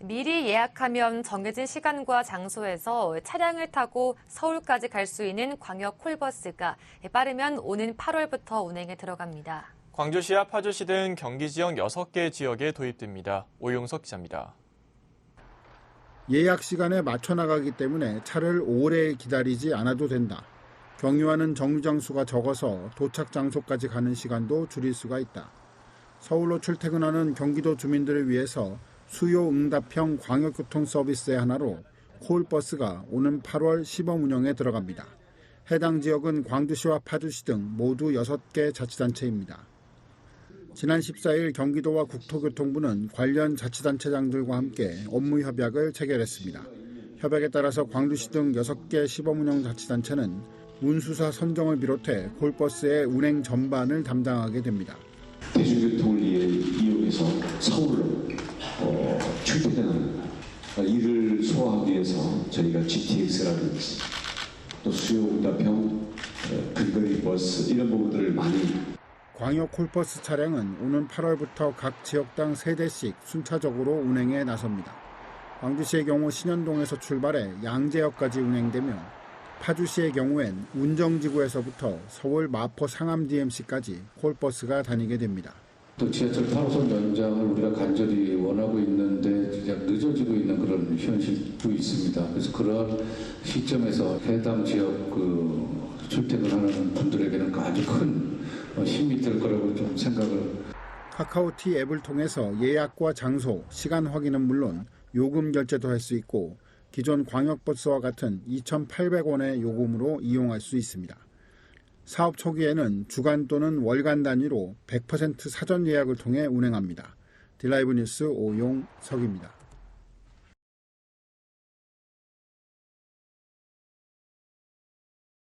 미리 예약하면 정해진 시간과 장소에서 차량을 타고 서울까지 갈 수 있는 광역 콜버스가 빠르면 오는 8월부터 운행에 들어갑니다. 광주시와 파주시 등 경기 지역 6개 지역에 도입됩니다. 오용석 기자입니다. 예약 시간에 맞춰 나가기 때문에 차를 오래 기다리지 않아도 된다. 경유하는 정류장 수가 적어서 도착 장소까지 가는 시간도 줄일 수가 있다. 서울로 출퇴근하는 경기도 주민들을 위해서 수요 응답형 광역교통 서비스의 하나로 콜버스가 오는 8월 시범 운영에 들어갑니다. 해당 지역은 광주시와 파주시 등 모두 6개 자치단체입니다. 지난 14일 경기도와 국토교통부는 관련 자치단체장들과 함께 업무 협약을 체결했습니다. 협약에 따라서 광주시 등 6개 시범 운영 자치단체는 운수사 선정을 비롯해 콜버스의 운행 전반을 담당하게 됩니다. 대중교통을 이용해서 출퇴근하는 이를 소화하기 위해서 저희가 GTX라든지 또 수요응답형 어, 근거리 버스 이런 부분들을 많이 광역 콜버스 차량은 오는 8월부터 각 지역당 3대씩 순차적으로 운행에 나섭니다. 광주시의 경우 신현동에서 출발해 양재역까지 운행되며 파주시의 경우엔 운정지구에서부터 서울 마포 상암 DMC까지 콜버스가 다니게 됩니다. 또 지하철 8호선 연장을 우리가 간절히 원하고 있는데 이제 늦어지고 있는 그런 현실도 있습니다. 그래서 그런 시점에서 해당 지역 그 출퇴근하는 분들에게는 아주 큰 힘이 될 거라고 좀 생각을 카카오티 앱을 통해서 예약과 장소, 시간 확인은 물론 요금 결제도 할 수 있고 기존 광역버스와 같은 2,800원의 요금으로 이용할 수 있습니다. 사업 초기에는 주간 또는 월간 단위로 100% 사전 예약을 통해 운행합니다. 딜라이브 뉴스 오용석입니다.